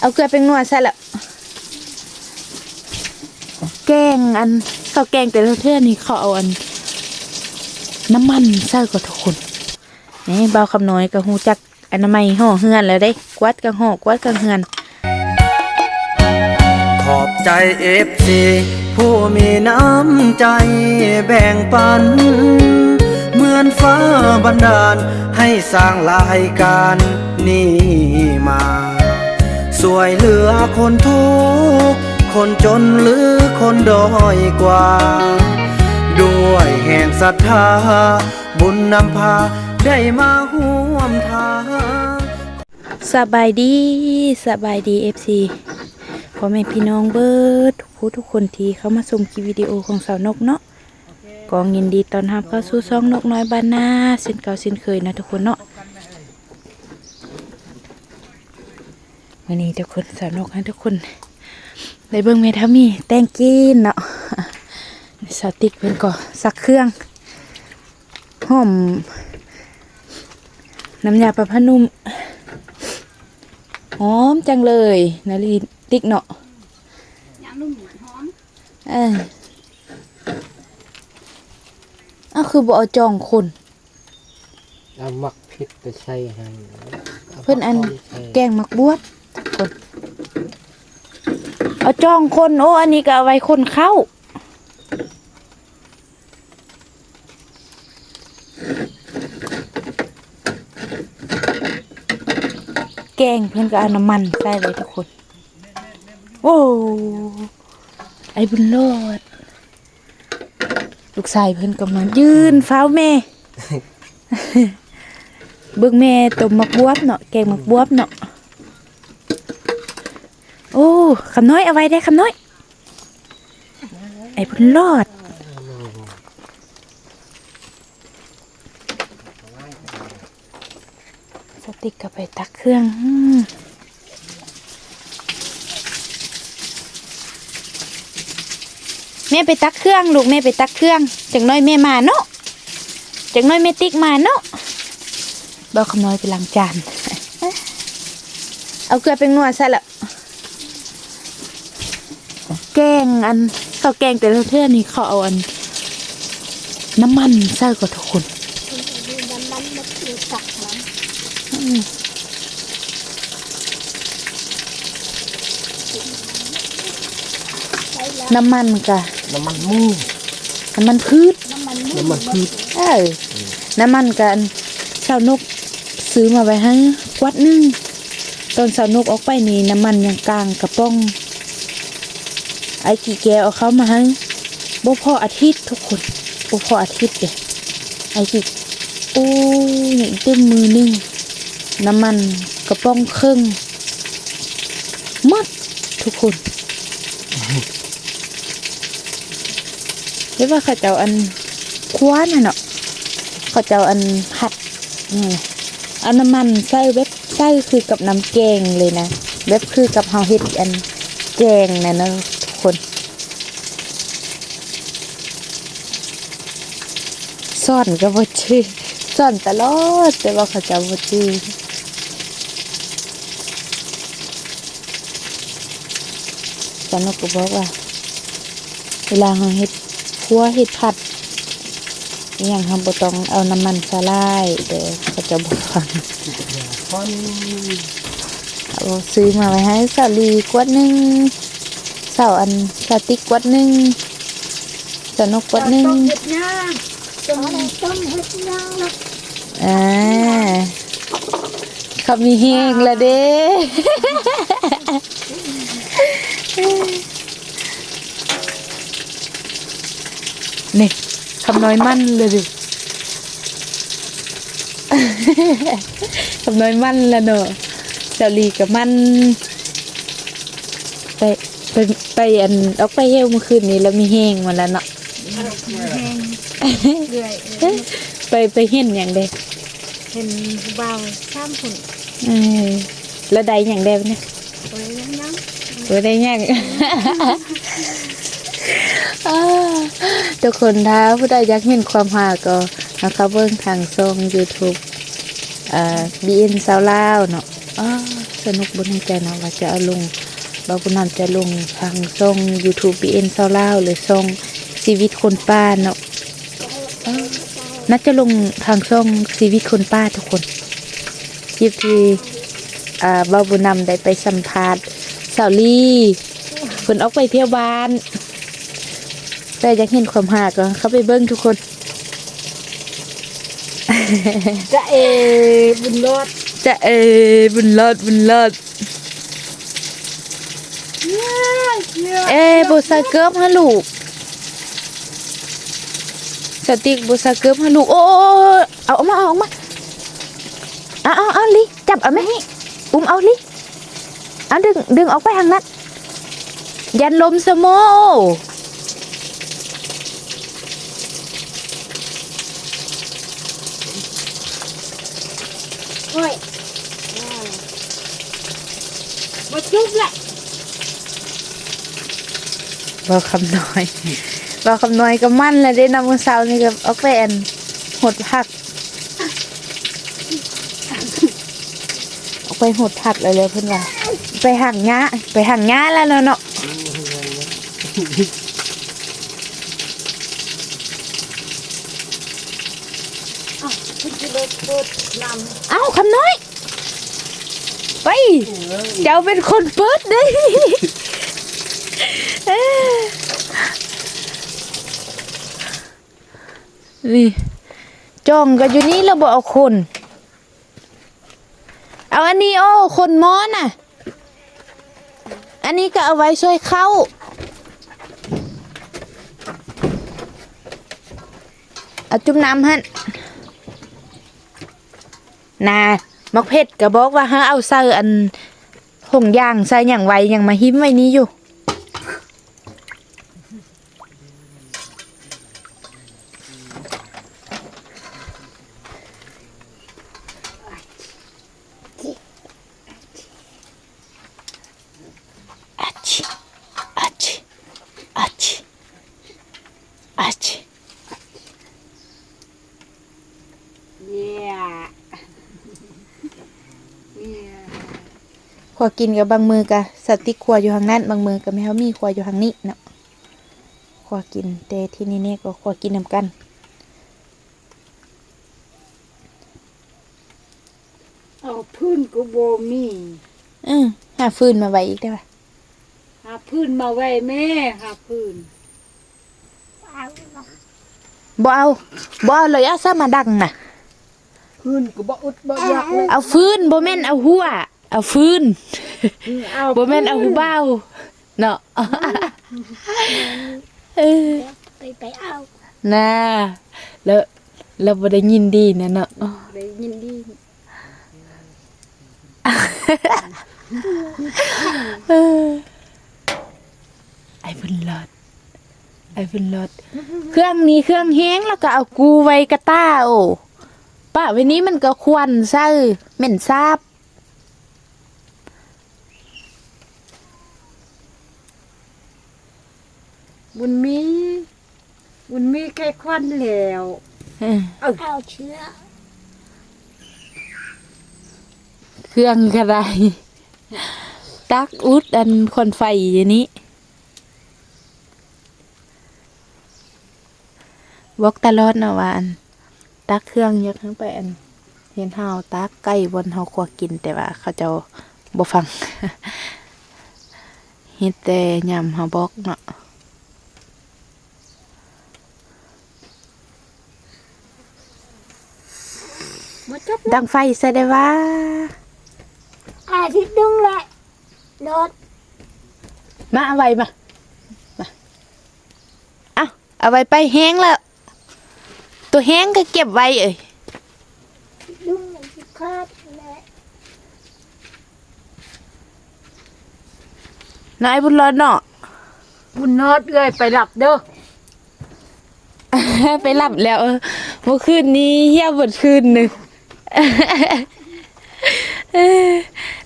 เอาเกลือเป็นนัวใส่แล้วแกงอันข้าวแกงแต่ละเทื่อนี่เขาเอาอัน น้ำมันใส่ก็ทุกคนนี่เบาคำน้อยก็ฮู้จักอนามัยห่อเฮือนแล้วได้กวัดกังห่อกวัดกังเฮือน ขอบใจเอฟซีผู้มีน้ำใจแบ่งปัน เหมือนฟ้าบันดาลให้สร้างรายการนี้มา สวยเหลือคนทุกข์คนจนหรือคนด้อยกว่า ด้วยแห่งศรัทธา บุญนำพาได้มาห่วมทางสบายดีสบายดีเอฟซีพ่อแม่พี่น้องเบิร์ดทุกผู้ทุกคนที่เข้ามาชมคลิปวิดีโอของสาวนกเนาะกองยินดีตอนรับเข้าสู่ช่องนกน้อยบ้านนาเส้นเก่าเส้นเคยนะทุกคนเนาะ วันนี้ทุกคนสาวนกให้ทุกคนได้เบิ่งเมทามีแต่งกินเนาะสาวติ๊กเพิ่นก็ซักเครื่องหอม น้ำยาประพนุ่มหอมจังเลยนาลีติ๊กเนาะยางนุ่มหอมเอออ้าวคือบ่เอาจองคนเอามักพิษไปใช้ให้เพื่อนอันใช้แกงมักบวบคน เอาจองคนโอ้อันนี้ก็เอาไว้คนเข้า แกงเพื่อนก็เอาน้ำมันใส่เลยทุกคน โอ้ไอ้บุญรอดลูกชายเพิ่นกำลังยืนเฝ้าแม่ เบิ่งแม่ต้มมักบวบเนาะแกงมักบวบเนาะโอ้ คำน้อยเอาไว้ได้คำน้อย ไอ้บุญรอดสติกก็ไปตักเครื่องแม่ไปตักเครื่องลูกแม่ไปตักเครื่องจังน้อยแม่มาเนาะจังน้อยแม่ติ๊กมาเนาะเบาคำน้อยไปล้างจาน เอาเกลือเป็นนัวใส่ละแกง อันข้าวแกงแต่ละเทื่อนี่เขาเอาอัน น้ำมันใส่ก็ทุกคนน้ำมันมันคือสักมันใช้แล้วน้ำมันกะน้ำมันหมูน้ำมันพืชน้ำมันน้ำมันพืชเออน้ำมันกันสาวนกซื้อมาไว้ให้กวัดหนึงตอนสาวนกออกไปนี่น้ำมันยังกลางกระป้อง ไอ้กี่แกเอาเข้ามาให้บ่พออาทิตย์ทุกคนบ่พออาทิตย์เด้ไอ้กี่โอ้ยอย่างตึ้มมือหนึงน้ำมันกระป้องครึ่งหมดทุกคนเรียกว่าเขาเจ้าอันคว้านน่ะเนาะเขาเจ้าอันผัดอาน้ำมันใส่เว็บใส่คือกับน้ำแกงเลยนะเว็บคือกับเฮาเฮ็ดอันแกงนะเนาะทุกคน ซ่อนก็บ่ชื่อซ่อนตลอด แต่ว่าเขาจ้าบ่ชื่อสนุกก็บอกว่า เวลาเราเฮ็ดคั่วเฮ็ดผัดอย่างทำบ่ต้องเอาน้ำมันสลายเดี๋ยวเขาจะบอกฟังเอาซื้อมาไว้ให้สาลีกวดหนึ่งเสาอันสาติกวดหนึ่งสนกกวดหนึ่ง ต้มเห็ดย่างต้มเห็ดย่างแล้วอ่าเขามีเฮงละเด้นี่คำน้อยมั่นเลยดิคำน้อยมั่นละเนอะเจ้าลีกับมันไปไปไปอันออกไปเที่ยวเมื่อคืนนี้แล้วมีเฮงมาแล้วเนาะ เรื่อยไปไปเห็นอย่างเดเห็นเบาข้ามผุนเออแล้วใดอย่างเดเนี่ยโอ้ยยังยังเออได้ยังอ้าทุกคนถ้าผู้ใดอยากเห็นความหาก็นะคะเบิ่งทางช่อง YouTube อ่า BN สาวลาวเนาะอ้าสนุกบนในใจเนาะว่าจะเอาลงเราบุญนำจะลงทางช่อง YouTube BN เซาลาวหรือช่อง ชีวิตคนป้าเนาะเอ้าน่าจะลงทางช่องชีวิตคนป้าทุกคนคลิปที่อ่าบ่าวบุญนำได้ไปสัมภาษณ์สาวลี่เพิ่นออกไปเที่ยวบ้าน แต่อยากเห็นความหาก็เข้าไปเบิ่งทุกคนจะเอบุญรอดจะเอบุญรอดบุญรอดเอ้บุษาเกิบฮะลูก สติกบุษาเกิบฮะลูกโอ้เอาออกมาเอาออกมาเอาเอาเอาลิจับเอาไหมอุ้มเอาลิเอาดึงดึงออกไปทางนั้นยันลมสโมโอ้ยมาจุบแหละบอคำน้อย บอคำน้อยก็มั่นเลยได้นำมือเสานี่กับออกไปอันหดผักออกไปหดผักเลยเลยเพื่อนว่าไปหักงาไปหักงาแล้วเนาะเนาะคุณจะเลิกพูดนเอ้าคำน้อย ไป เจ้าเป็นคนเปิดเด้ เอ้อ นี่จ้องกันอยู่นี่เราบอกเอาคน เอาอันนี้โอ้คนม้อนน่ะ อันนี้ก็เอาไว้ช่วยเข้า เอาจุ่มน้ำฮั่นนามักเพชรก็บอกว่าฮะเอาใส่อันหงยางใส่อย่างไวอยังมาหิ้มไว้นี้อยู่ อาชิอาชิอาชิอาชิำเนี่ยเนี่ย ข วกินกับบางมือกับสติกขวอยู่ทางนั้นบางมือกับแม่เขามีขวอยู่ทางนี้เนาะขวกินแต่ที่นี่เนี่ยก็ขวกินนำกันเอาพื้นกูโบมีอือหาฟืนมาไว้อีกได้ปะหาพื้นมาไว้แม่หาพื้นเอาบ่เอาบ่เอาเลยเอาซะมาดังน่ะพื้นกูบ่อุดบ่อยากเลยเอาฟืนบ่แม่นเอาหัว เอาฟืนเอาบ่แม่นเอาหูเบ้าเนาะเออไปไปเอาน่าแล้วเราบ่ได้ยินดีนะเนาะได้ยินดีเออไอ้บุญรอดไอ้บุญรอดเครื่องนี้เครื่องแห้งแล้วก็เอากูไว้กระต้าโอ้ป้าไว้นี้มันก็ควันซะเออเหม็นซาบ บุญมี บุญมีแค่ควันแล้วเออเอาเชื้อ เครื่องกระไรตักอุดอันคนไฟอย่างนี้บอกตลอดนะว่าอันตักเครื่องเยอะทั้งไปอัน เห็นเฮาตักใกล้บนเฮาควรกินแต่ว่า เขาเจะบ่ฟังเฮ็ดแต่ยำเฮาบอกเนาะ มาจับดังไฟใส่ได้ว่า อาทิตย์นึงแหละรถมาเอาไว้มามาเอาเอาไว้ไปแห้งแล้ว ตัวแห้งก็เก็บไว้เอ้ยดึงมันสิคาดแหละนายบุญรอดเนาะ บุญนอดเอ้ยไปหลับเด้อไปหลับแล้วเออเมื่อคืนนี้เฮียบดคืนหนึ่งเออ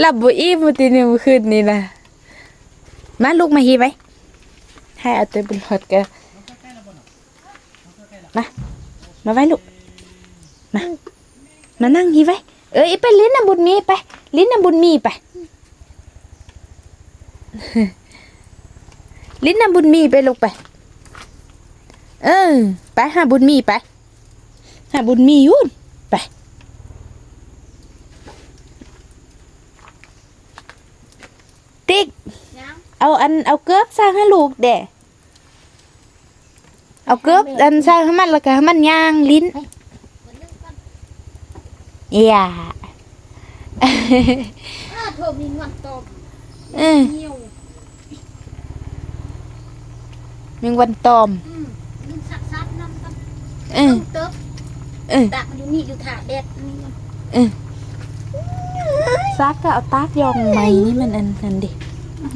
หลับบ่อิ่มมาตีหนึงเมื่อคืนนี้นะมาลูกมาฮีไว้ให้อาตัวบุญรอดกันมามาไว้ลูกมามานั่งฮีไว้เอ้ยไปลิ้นน้ำบุญมีไปลิ้นน้ำบุญมีไปลิ้นน้ำบุญมีไปลูกไป เออไปหาบุญมีไปหาบุญมียุ่นไป ติ๊กยังเอาอันเอาเกือบสร้างให้ลูกเด้เอาเกือบอันสร้างให้มันแล้วก็ให้มันย่างลิ้นอย่าถ้าเธอมีเงินตบเออเหี่ยวแมงวันตอมอืมมึงสักซับน้ำกับเออเติบเออตากมันอยู่นี่อยู่ถาแดดนี่มัน ซักก็เอาตากยองไหมนี่มันอันนั้นดิ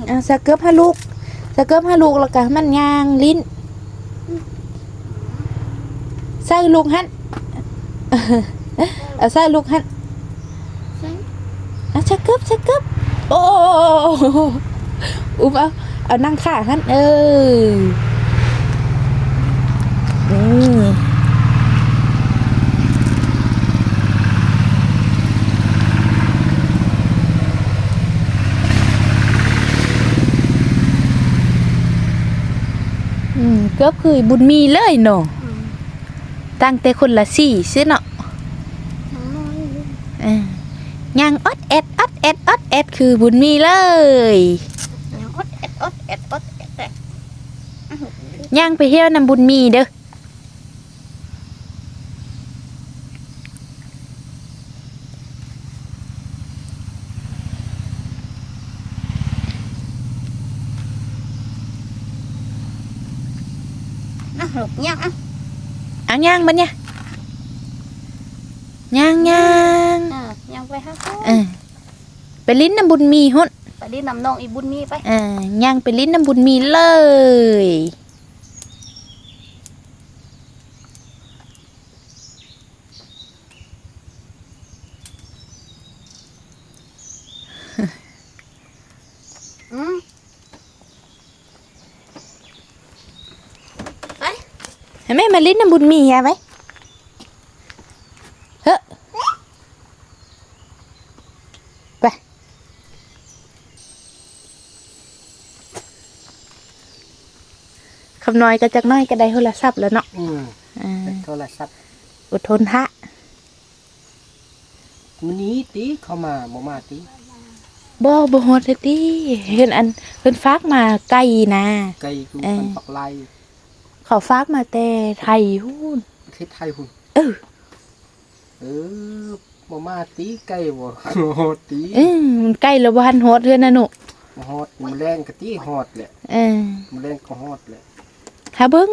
เอาสักเกือบให้ลูกสักเกือบให้ลูกแล้วก็ให้มันย่างลิ้นใส่ลูกหันเอาใส่ลูกหันใช่เอาชักเกือบชักเกือบโอ้อุ้มเอาเอานั่งขาหันเออนี่อืมเกือบคือบุญมีเลยเนาะอืมตั้งแต่คนละสี่ซื้อเนาะน้อยอยู่เออย่างอดแอดอดแอดอดแอดคือบุญมีเลยยังอดแอดอดแอดอดแอดแอดย่างไปเที่ยวนำบุญมีเด้อ อะหลบยังอะ เอา ย่างบันเนี่ยย่างย่างอะยังไปฮะเออไปลิ้นน้ำบุญมีหุ่นไปดินน้ำนองอีบุญมีไปเอ่อย่างไปลิ้นน้ำบุญมีเลย อืม เห็นไห มมาลิ้นน้ำบุญมีอะไหมเฮ้อไปคำน้อยก็จักน้อยก็ได้โทรศัพท์แล้วเนาะอืมอ่าโทรศัพท์อดทนฮะมื้อนี้ติเข้ามาบ่มาติบ่บ่ฮอดเลยติเห็นอันเพิ่นฝากมาไกลนะไกลอยู่เออมันปักไล เขาฝากมาแต่ไทยฮู้นประเทศไทยพุ่นเออ เออบ่มาติไกลบ่ฮอดติเออมันใกล้แล้วบ่ทันฮอดเทื่อนะหนูบ่ฮอดมื้อแรงก็ติฮอดแหละเออมื้อแรงก็ฮอดแหละหาเบิ่ง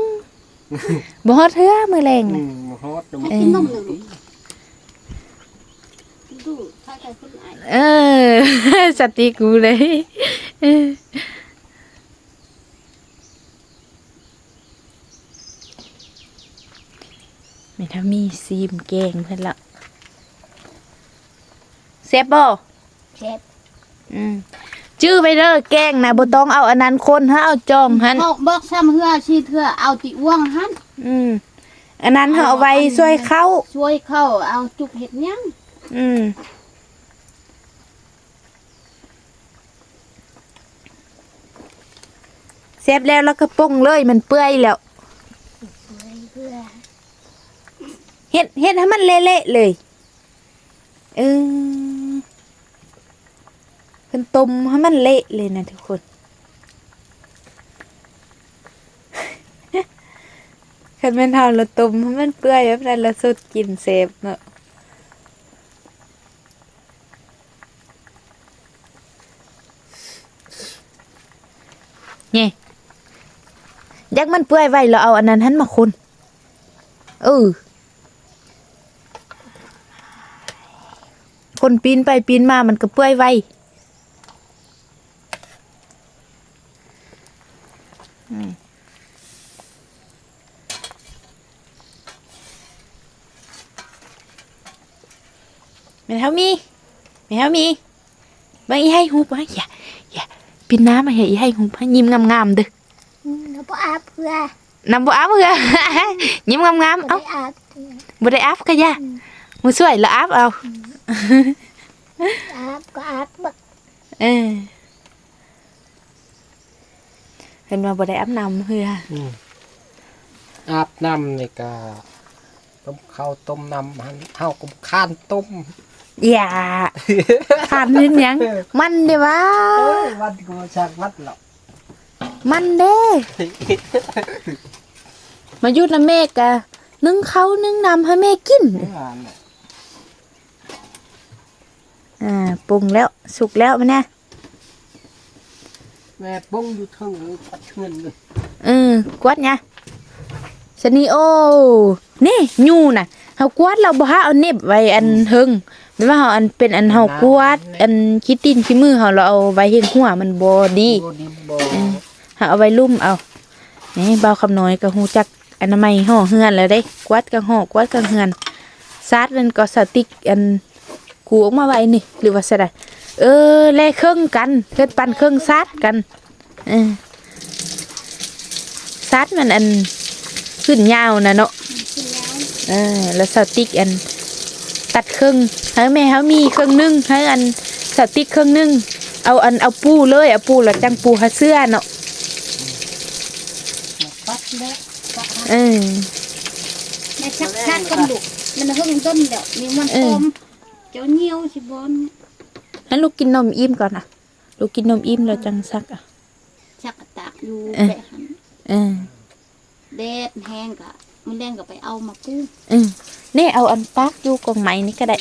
บ่ฮอดเทื่อมื้อแรงอืน่ะ มบ่ฮอดเออกินนมหนึ่งดูถ้าใครคนไหนเออ สติกูเลยเออ ม่ถ้ามีซีมแกงเพิ่นละเซฟบ่เจ็บอืมชื่อไปเด้อแกงนะบ่ต้องเอาอันนั้นคนฮะเอาจอมหันบอกบอกซ้ำเฮือชีเถื่อเอาติว่างหันอืมอันนั้นเขาเอาไว้ช่วยเข้าช่วยเข้าเอาจุกเห็ดยังอืมเซฟแล้วแล้วก็ปรุงเลยมันเปื่อยแล้ว เพื่อ เฮ็ดเฮ็ดให้มันเละๆเลยเออเป็นต้มให้มันเละเลยนะทุกคนคันแม่นเฮาละต้มให้มันเปื่อยแบบนั้นละสุดกินเซฟเนาะนี่ยักมันเปื่อยไว้แล้วเอาอันนั้นหันมาคนเออ คนปีนไปปีนมามันก็เปื่อยไวอืมแม่เท่ามีแม่เท่ามีมาอีให้หูปะอย่าอย่าปีนน้ำมาอย่าอีให้หูปะยิ้มงามๆเด้อแล้วก็อาบเพื่อน้ำบ่อาบเพื่อยิ้มงามๆไม่เอ้าอาบบ่ได้อาบก็ย่ามือสวยแล้วอาบเอาเอาบก็อาบบักเออเห็นว่าบ่ได้อาบน้ำเฮืออืมอาบน้ำนี่ก็ต้มข้าวต้มน้ำหันเฮาก็ข้านต้มอย่าทานนิดยัง มันเด้วะเอ้ยวัดก็บ่ชักวัดหรอกมันเด้มายุดนะแม่กะนึ่งเขาวนึ่งน้ำให้แม่กินเมื่อวานน่ะ อ่าปรุงแล้วสุกแล้วมันนะแม่ป้งอยู่เทึงเลยปัดเงินเลยเออกวาดไงชะนีโอนี่ยูน่ะเฮากวาดเราบ่ฮาเอาเน็บไว้อันเฮิงไม่ว่าเฮาอันเป็นอันเฮากวาด อันขี้ตีนขี้มือเฮาเราเอาไว้เฮ็ดหัวมันบ่ดีโบดีบ่หาเอาไว้ลุ่มเอานี่เบาคำน้อยก็ฮู้จักอนามัยห่อเฮือนแล้วได้กวาดกังห่อกวาดกังเฮือนซาดมันก็สติกอัน กูออกมาไว้นี่ หรือว่าซะไดเออแลเครื่องกันเฮ็ดปันเครื่องซาดกันเออซาดมันอันขึ้นยาวนะเนาะเออแล้วสติกอันตัดเครื่องให้แม่เฮามีเครื่องหนึงให้อันสติกเครื่องหนึงเอาอันเอาปูเลยเอาปูแล้วจังปูหาเสื้อเนาะปัดแล้วเออแม่ชักชักกันดุมันเพิ่งต้นเดี๋ยวมีมันเอต้อม เจ้าเหนียวสิบอนให้ลูกกินนมอิ่มก่อนนะลูกกินนมอิ่มแล้วจังซักอะชักกระตากอยู่เออแบะหันเออแดดแห้งกะมันแดงก็ไปเอามากู้เออนี่เอาอันปักอยู่กองไม้นี่ก็ได้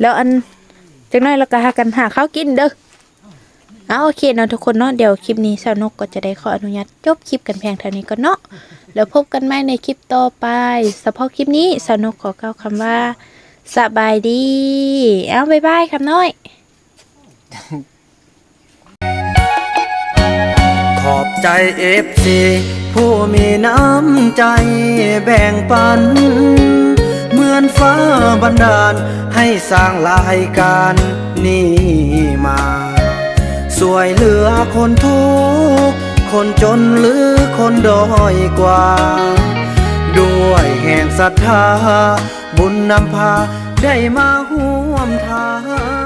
แล้วอันจังน้อยเราก็หากันหาข้าวกินเด้อเอาโอเคเนาะทุกคนเนาะเดี๋ยวคลิปนี้สาวนกก็จะได้ขออนุญาตจบคลิปกันเพียงเท่านี้ก่อนเนาะแล้วพบกันใหม่ในคลิปต่อไปเฉพาะคลิปนี้สาวนกขอกล่าวคำว่า สบายดี เอาบายบายคำน้อย ขอบใจเอฟซีผู้มีน้ำใจแบ่งปัน เหมือนฟ้าบันดาล ให้สร้างรายการนี้มา สวยเหลือคนทุกข์คนจนหรือคนด้อยกว่า ด้วยแห่งศรัทธา บุญนำพา ได้มาห่วมทาง